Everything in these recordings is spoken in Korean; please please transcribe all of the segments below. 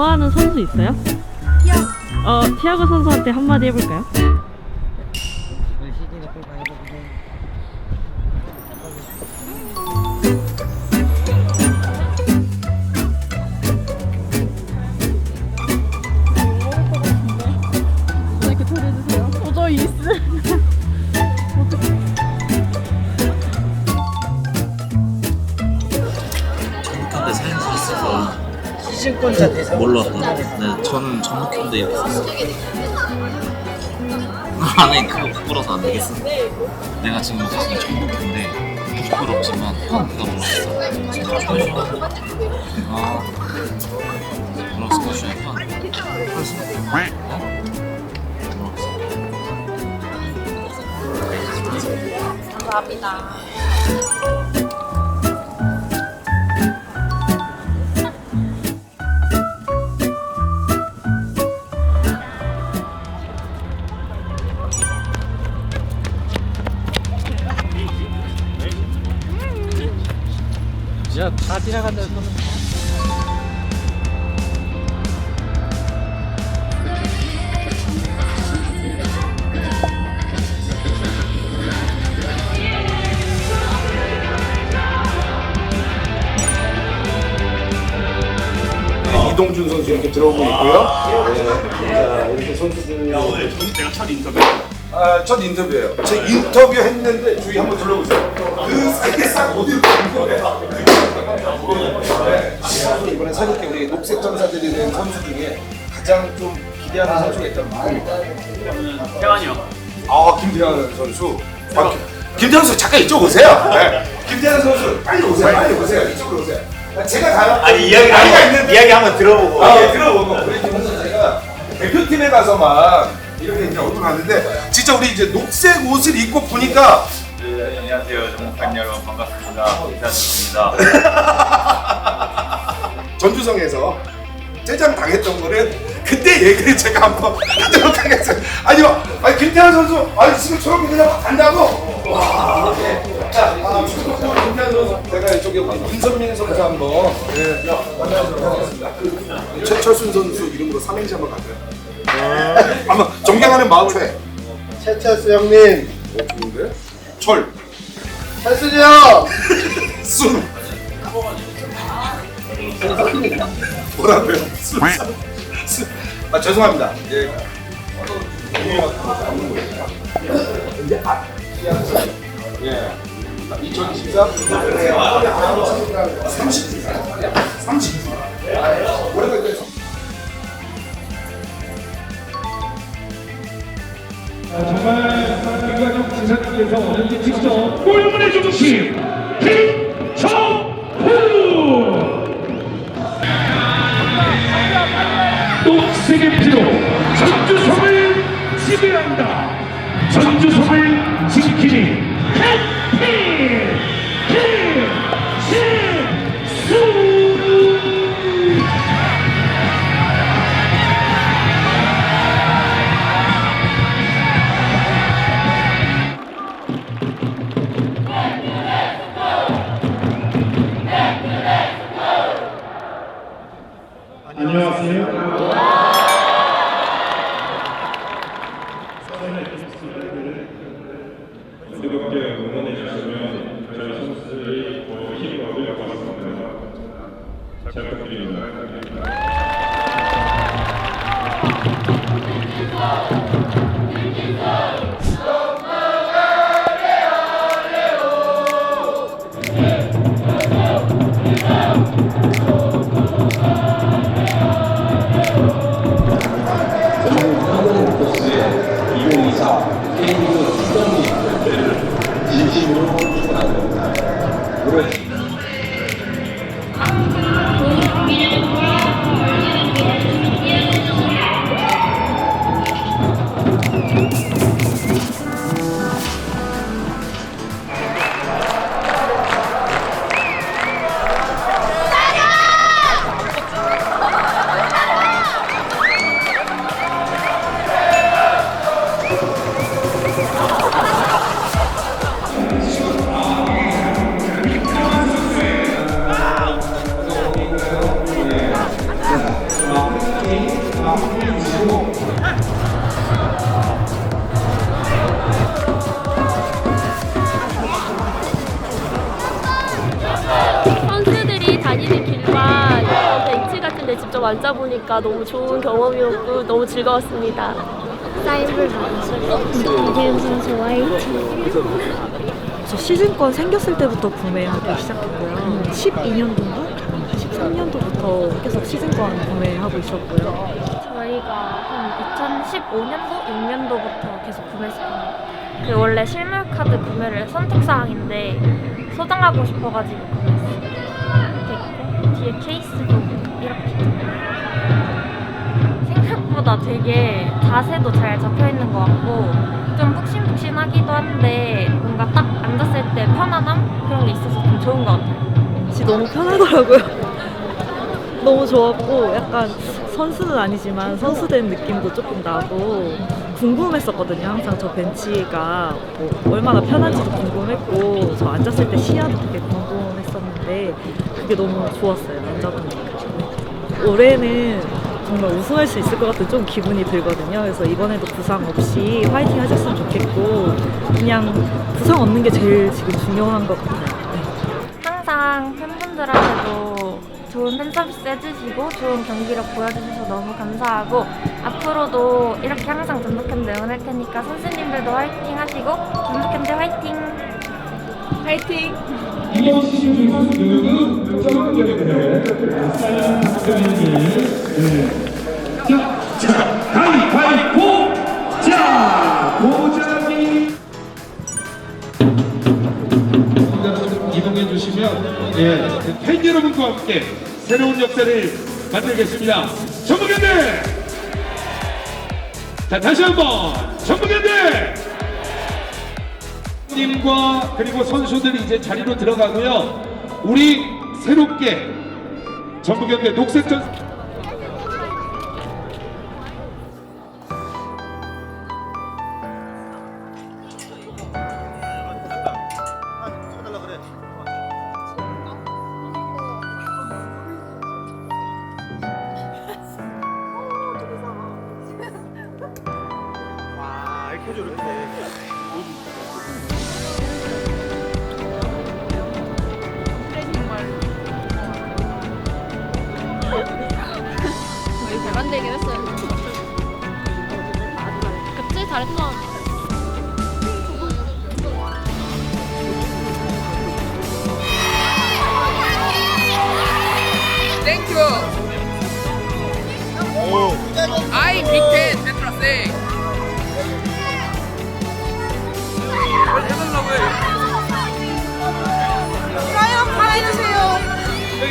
좋아하는 선수 있어요? 어, 티아고 선수한테 한마디 해볼까요? 시즌권자 대상 몰랐거든요. 네, 저는 전북현대 이렇게 썼어요. 아니 그거 부끄러워서 안 되겠어. 내가 지금 사실 전북현대 부끄럽지만 형 그거 몰랐어. 아 그럼 스쿼시야 형. 그래서 어? 몰랐어. 감사합니다. 진짜 다 지나간다 소는 네, 이동준 선수 이렇게 들어오고 있고요. 네, 자, 이렇게 선수들. 오늘 내가 첫 인터뷰. 아, 첫 인터뷰예요. 제 인터뷰 했는데 주위 한번 둘러보세요. 그 사이에 싹 어디로 가는 거예요? 네. 이번에 새롭게 우리 녹색 전사들이 된 선수 중에 가장 좀 기대하는 선수가 있다면 누굽니까? 태환이 형. 아, 김태환 선수. 아, 김태환 선수 잠깐 이쪽 오세요. 네. 김태환 선수 빨리 오세요. 빨리 오세요. 이쪽으로 오세요. 아, 제가 가요. 아니 이야기 나이가 있는데 이야기 한번 들어보고. 아, 들어보고 우리 김 선수가 대표팀에 가서만 이렇게 이제 얻어 갔는데 진짜 우리 이제 녹색 옷을 입고 보니까 네, 안녕하세요, 정목한 여러분 반갑습니다. 이사주입니다. 전주성에서 퇴장 당했던 거는 그때 얘기를 제가 한번 하도록 하겠습니다. 아니요, 아니 김태환 선수, 아니 지금 저렇게 그냥 간다고. 와, 네. 자, 아, 김태환 선수, 제가 이쪽에 윤선민 선수 한번 네, 만나도록 하겠습니다. 최철순 선수 이름으로 삼행시 한번 갈까요? 한번 존경하는 마음에 최철수 형님, 어, 좋은데? 철, 철순이 형, 순. 뭐라고요? 순. 순. 아 죄송합니다. 예. 이제 아, 예. 2024 30 30 올해가 이제 정말 김관영 지사님께서 어제 직접 골문의 중심 김정후 녹색의 피로 전주성을 지배한다. 전주성을 지키니 안녕하세요. 뜨겁게 응원해 주시면 저희 선수들이 더 힘이 얻을 것 같습니다. 잘 부탁드립니다. 직접 앉아보니까 너무 좋은 경험이었고 너무 즐거웠습니다. 선수 화이팅! 저 시즌권 생겼을 때부터 구매하기 시작했고요. 12년도인가? 13년도부터 계속 시즌권 구매하고 있었고요. 저희가 한 2015년도, 6년도부터 계속 구매했습니다. 그 원래 실물 카드 구매를 선택사항인데 소장하고 싶어가지고 구매했어요. 됐고 뒤에 케이스도 이 생각보다 되게 자세도 잘 잡혀 있는 것 같고 좀 푹신푹신하기도 한데 뭔가 딱 앉았을 때 편안함? 그런 게 있어서 좀 좋은 것 같아요. 진짜 너무 편하더라고요. 너무 좋았고 약간 선수는 아니지만 선수된 느낌도 조금 나고 궁금했었거든요. 항상 저 벤치가 뭐 얼마나 편한지도 궁금했고 저 앉았을 때 시야도 되게 궁금했었는데 그게 너무 좋았어요. 앉아보니까. 올해는 정말 우승할 수 있을 것 같은 좀 기분이 들거든요. 그래서 이번에도 부상 없이 화이팅 하셨으면 좋겠고 그냥 부상 없는 게 제일 지금 중요한 것 같아요. 네. 항상 팬분들한테도 좋은 팬 서비스 해주시고 좋은 경기력 보여주셔서 너무 감사하고 앞으로도 이렇게 항상 전북현대 응원할 테니까 선수님들도 화이팅 하시고 전북현대 화이팅! 화이팅! 이번 시즌 선수는 정경태 자, 자, 가위바위보! 자, 보자기 이동해 주시면 예, 팬 여러분과 함께 새로운 역사를 만들겠습니다. 전북현대! 자, 다시 한번 전북현대! 님과 그리고 선수들이 이제 자리로 들어가고요. 우리 새롭게 전북현대 녹색전 저희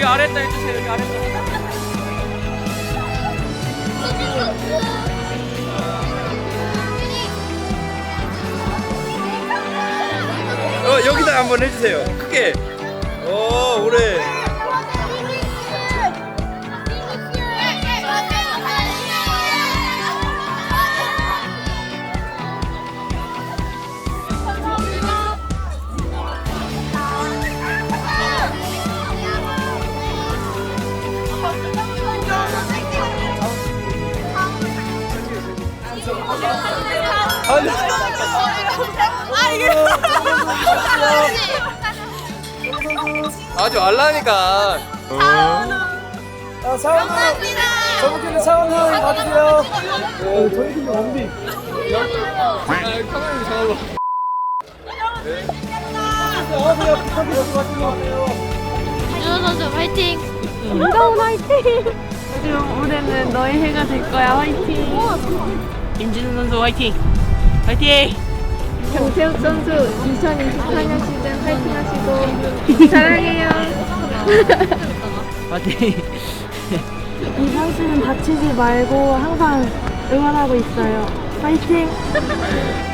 아래다 해주세요. 여기 아래다. 어 여기다 한번 해주세요. 크게. 오 오래. 하지 말라니까. 이재훈 선수 화이팅! 김가훈 화이팅! 마지막 올해는 너의 해가 될 거야 화이팅! 임진우 선수 화이팅. 화이팅. 정태욱 선수 2024년 시즌 화이팅 하시고 사랑해요. 화이팅. 이 선수는 다치지 말고 항상 응원하고 있어요. 화이팅!